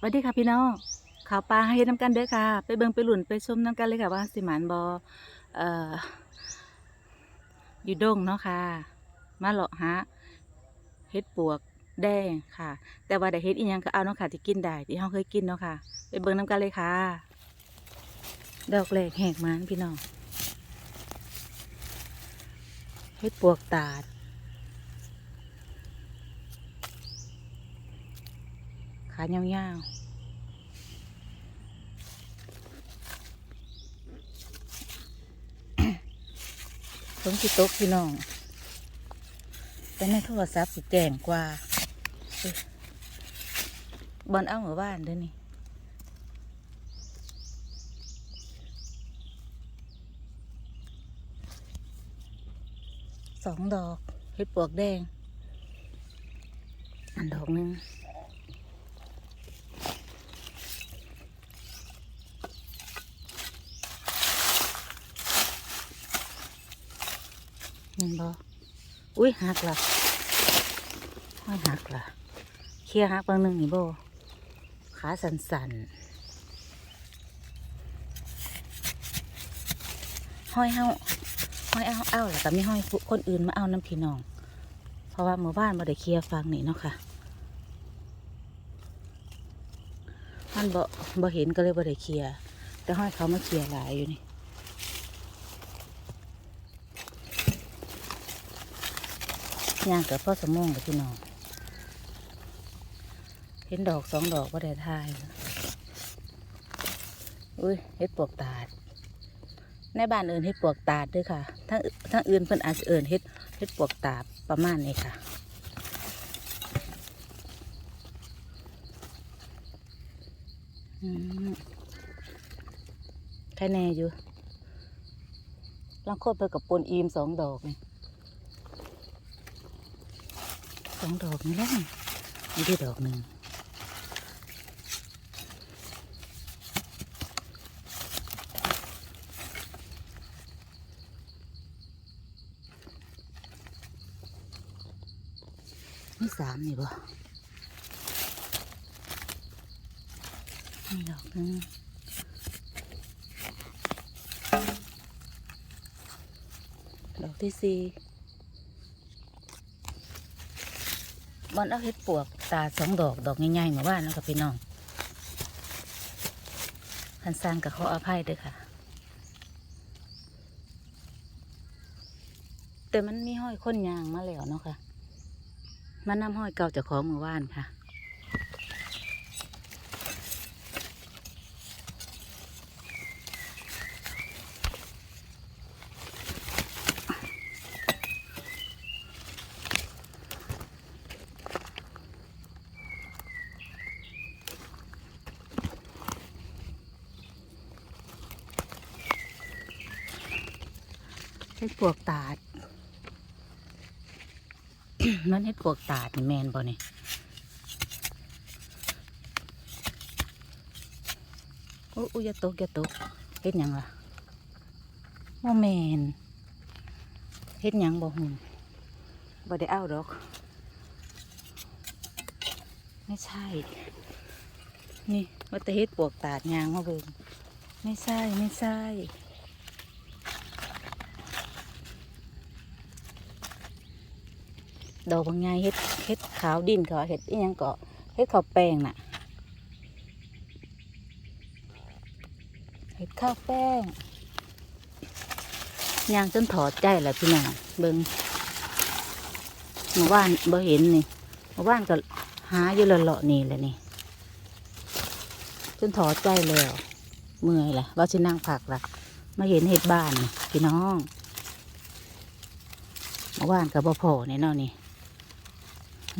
สวัสดีค่ะพี่น้องข่าวปลาให้เฮดน้ำกันเด้อค่ะ ไปเบิ่งไปหลุนไปชมน้ำกันเลยค่ะว่าสิหมานบอเอ่ออยู่ดงเนาะค่ะ มาเลาะหาเฮ็ดปวกแดงค่ะ แต่ว่าได้เฮ็ดอีหยังก็เอาเนาะค่ะที่กินได้ที่เฮาเคยกินเนาะค่ะ ไปเบิ่งน้ำกันเลยค่ะ ดอกแรกแหกมันพี่น้องเฮ็ดปวกตาด ขายาวๆฝนสิตกพี่น้อง แต่ในโทรศัพท์สิแจ้งกว่าบอลเอาเหมือบ้านเด้อนี่สองดอกเห็ดปวกแดง อันดอกหนึ่ง เห็นบ่อุ้ยหักละห้อยหักละเคลียหักบางหนึ่งนี่บ่ขาสันสันๆห้อยเฮาห้อยเอาเอาแล้วก็มีห้อยคนอื่นมาเอาน้ำพี่น้อง เพราะว่าหมู่บ้านบ่ได้เคลียร์ฟังนี่เนาะค่ะมันบ่บ่เห็นก็เลยบ่ได้เคลียร์แต่ห้อยเขามาเคลียร์หลายอยู่นี่ ย่างกือบพ่อสมองกับพี่น้องเห็นดอกสองดอกก็ได้ทายอุ้ยเฮ็ดปวกตาด ในบ้านเอิญเฮ็ดปวกตาดด้วยค่ะ ทั้งทั้งอื่นเพิ่นอาจจะเอิญเฮ็ดเฮ็ดปวกตาดประมาณนี้ค่ะอืมใครแน่อยู่ลังโคตรไปกับปนอีมสองดอกนี่ ส องดอกนี่แหละนี่ได้ดอกหนึ่งนี่สามนี่บ่นี่ดอกหนึ่งดอกที่สี่ บอนเอาเห็ดปวกตาสองดอกดอกง่ายๆมาว่านาะครับพี่น้องคันสร้างกับขออภัยด้วยค่ะ แต่มันมีห้อยค้นยางมาแล้วเนาะค่ะ มันนำห้อยเก่าจากของมือว่านค่ะ เห็ดปวกตาดมันเห็ดปวกตาดนี่แมนบ่เนี่ยโอ้ยอย่าตกอย่าตกเฮ็ดหยังล่ะบ่แมนเฮ็ดหยังบ่หุ่นบ่ได้เอาดอก ไม่ใช่ นี่ว่าแต่เฮ็ดปวกตาดยางมาเบิ่งไม่ใช่ไม่ใช่ ดอกบางไงเฮ็ดเฮ็ดขาวดินเขาเฮ็ดอีหยังก็เฮ็ดข้าวแป้งน่ะเฮ็ดข้าวแป้งย่างจนถอดใจแหละพี่น้องเบิ่งเมื่อวานบ่เห็นนี่เมื่อวานก็หาอยู่ละเลาะนี่แหละนี่จนถอดใจแล้วเมื่อยละว่าสินั่งผักละมาเห็นเฮ็ดบ้านพี่น้องเมื่อวานกับบ่พอแน่นอนนี่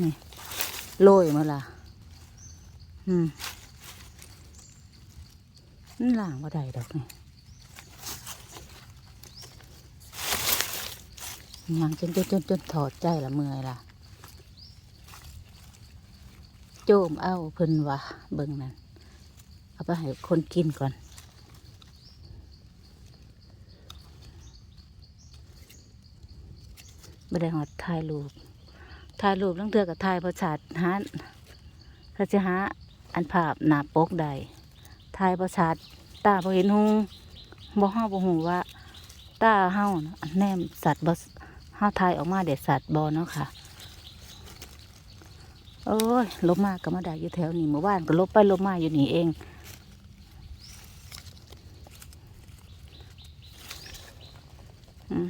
นี่โรยมาละอืมนี่ล่างว่าได้ดอกนี่ยังจนจนจนจนถอดใจละเมื่อยละโจมเอาเพิ่นวะเบิ่งนั่นเอาไปให้คนกินก่อนไม่ได้หอดถ่ายรูป ถ่ายรูปตั้งเทือกับถ่ายประชาดหาถ้าจะหาอันภาพหนาปกใดถ่ายประชาดตาบ่เห็นหงบ่เฮาบ่ฮู้ว่าตาเฮาน่ะแนมสัตว์บ่เฮาถ่ายออกมาเด็ดสัตว์บ่เนาะค่ะโอ้ยลบมากก็มาได้อยู่แถวนี้เมื่อวานก็ลบไปลบมาอยู่นี่เองอืม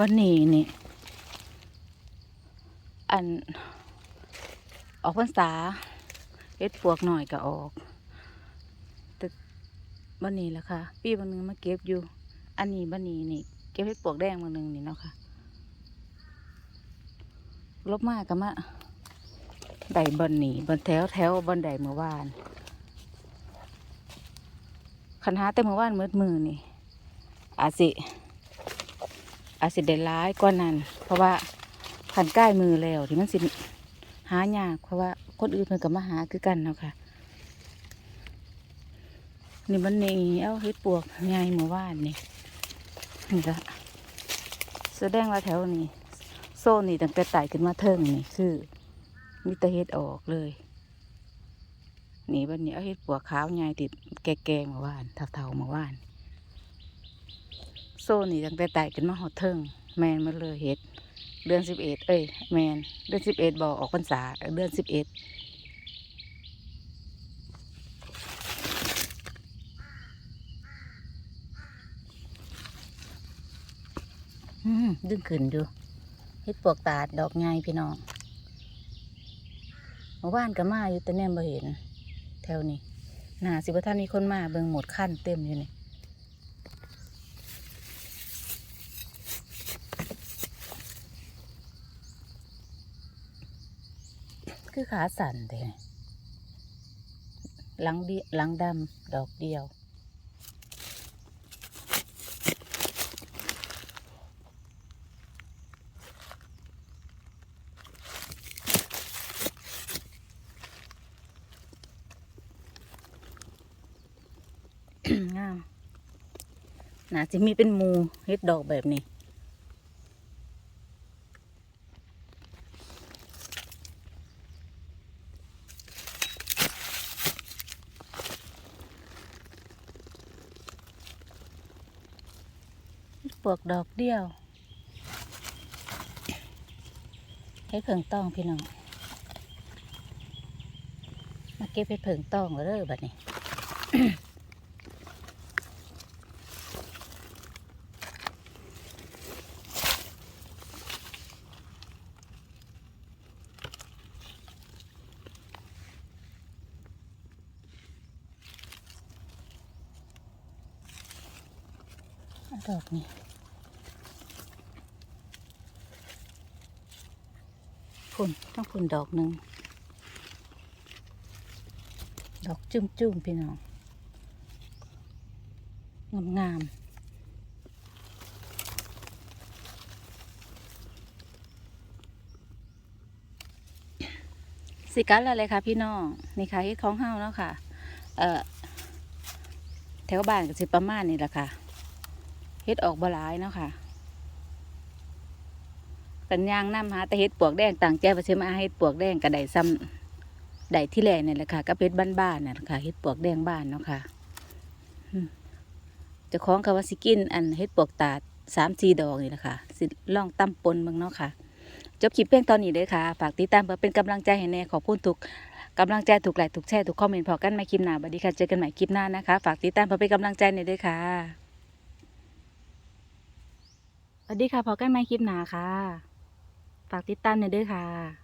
วันนี้นี่ อัน ออกพรรษาเฮ็ดปวกหน่อยก็ออกแต่วันนี้แหละค่ะ ปีวันนึงมาเก็บอยู่ อันนี้วันนี้นี่ เก็บเฮ็ดปวกแดงวันนึงนี่เนาะค่ะ ลบมากก็มาไดบอนนี่บอนแถวแถวบอนใดเมื่อวานคันหาแต่เมื่อวานมืดมือนี่อาสิ อาจสิได้ร้ายกว่านั้นเพราะว่าขันใกล้มือแล้วที่มันสิหายาก เพราะว่าคนอื่นเพิ่นก็มาหาคือกันเนาะค่ะ นี่มันนี่เอาเฮ็ดปวกใหญ่เมื่อวานนี่นี่ละแสดงว่าแถวนี้โซนนี่ตั้งแต่ไต่ขึ้นมาเทิงนี่คือมีต่เฮ็ดออกเลยนี่วันนี้เอาเฮ็ดปวกขาวใหญ่ติดแก่ๆเมื่อวานเท่าๆเมื่อวาน โซนนี่ตั้งแต่ไต่ขึ้นมาหอดเทิงแมนมาเลยเฮ็ดเดือนสิบเอ็ดเอ้ยแมนเดือนสิบเอ็ดบอกออกพรรษาเดือนสิบเอ็ดดึงขึ้นดูเฮ็ดปวกตาดดอกไงพี่น้องเมื่อวานก็มาอยู่แต่แนมบ่เห็น แถวนี้น่าสิบ่ท่านมีคนมาเบิ่งหมดขั้นเต็มอยู่นี่ คือขาสั่นเลยหลังดีหลังดำดอกเดียว งามน่าจะมีเป็นมูเฮ็ดดอกแบบนี้ ปลวกดอกเดียวให้เผิงต้องพี่น้อง มาเก็บให้เผิงต้องแล้วเด้อบัดนี้ ดอกนี้พุ่นต้องพุ่นดอกหนึ่ง ดอกจุ่มจุ่มๆพี่น้อง งามงามๆสิกันอะไรคะพี่น้องนี่ค่ะเฮ็ดของเฮาเนาะค่ะ เอ่อแถวบ้านก็สิประมาณนี้แหละค่ะ เฮ็ดออกบหลายเนาะค่ะ กันย่างน้ำหาแต่เฮ็ดปวกแดงต่างใจว่าสิมาหาเฮ็ดปวกแดงก็ไดซ้ำไดที่แรกนี่แหละค่ะก็เฮ็ดบ้านๆน่ะค่ะเฮ็ดปวกแดงบ้านเนาะค่ะอืมเจ้องเขาว่าสิกินอันเฮ็ดปวกตาดสามสี่ดอกนี่แหละค่ะสิล่องตั้มปนเบิ่งเนาะค่ะ จบคลิปเพียงตอนนี้เลยค่ะ ฝากติดตามเพื่อเป็นกำลังใจให้แน่ขอบคุณทุกกำลังใจถูกไลค์ถูกแชร์ถูกคอมเมนต์พอกันใหม่คลิปหน้าบัดนี้ค่ะ เจอกันใหม่คลิปหน้านะคะ ฝากติดตามเพื่อเป็นกำลังใจในอยด้วยค่ะ สวัสดีค่ะพอกันไหม่คลิปหนาค่ะ ฝากติดตามหน่อยด้วยค่ะ